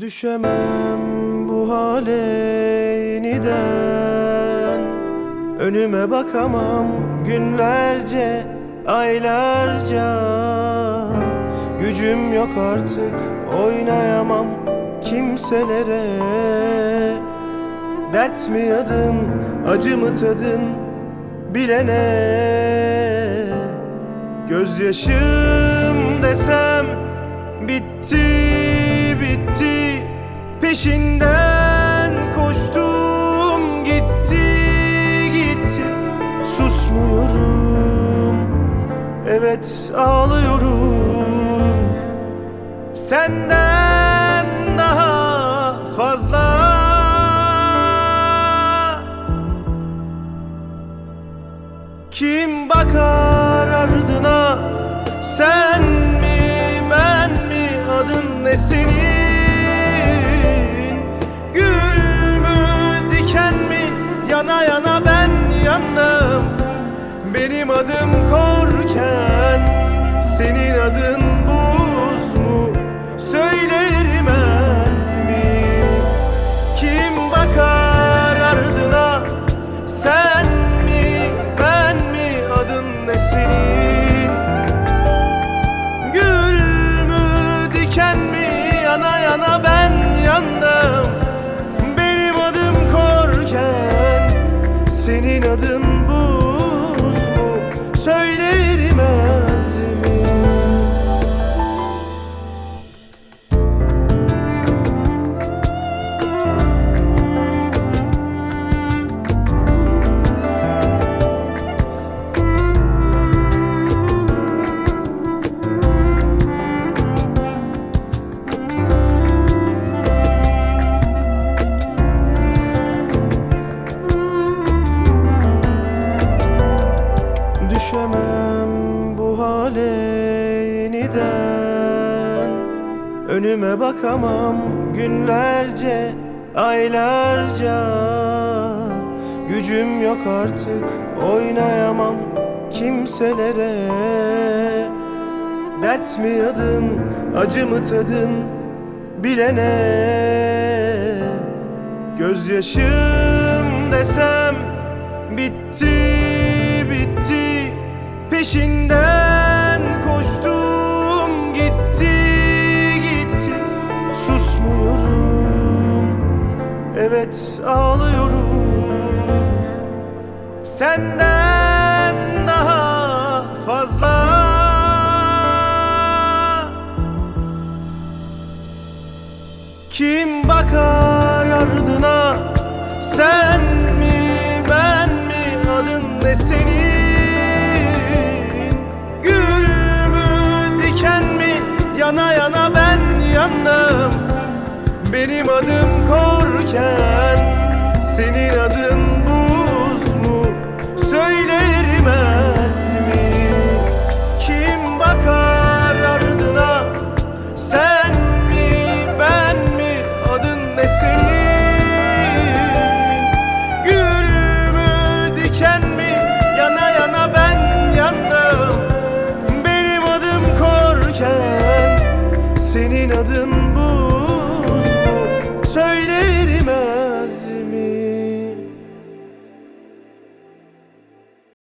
Düşemem bu hale yeniden. Önüme bakamam günlerce, aylarca. Gücüm yok artık oynayamam kimselere. Dert mi yadın, acı mı tadın bilene. Gözyaşım desem bitti Peşinden koştum gitti gitti. Susmuyorum evet ağlıyorum. Senden daha fazla. Kim bakar ardına Sen Benim adım korken Senin adın buz mu? Söylerimez mi? Kim bakar ardına? Sen mi ben mi? Adın ne senin? Gül mü diken mi? Yana yana ben yandım. Benim adım korken Senin adın yeniden. Önüme bakamam günlerce, aylarca. Gücüm yok artık oynayamam kimselere. Dert mi yadın, acı mı tadın bilene. Gözyaşım desem bitti bitti. Peşinden evet ağlıyorum. Senden daha fazla. Kim bakar ardına? Sen mi ben mi? Adın ne senin? Gül diken mi? Yana yana ben yandım. Benim adım korken Senin adın buz mu? Söylerimez mi? Kim bakar ardına? Sen mi ben mi? Adın ne senin? Gül mü diken mi? Yana yana ben yandım. Benim adım korken Senin adın Söyle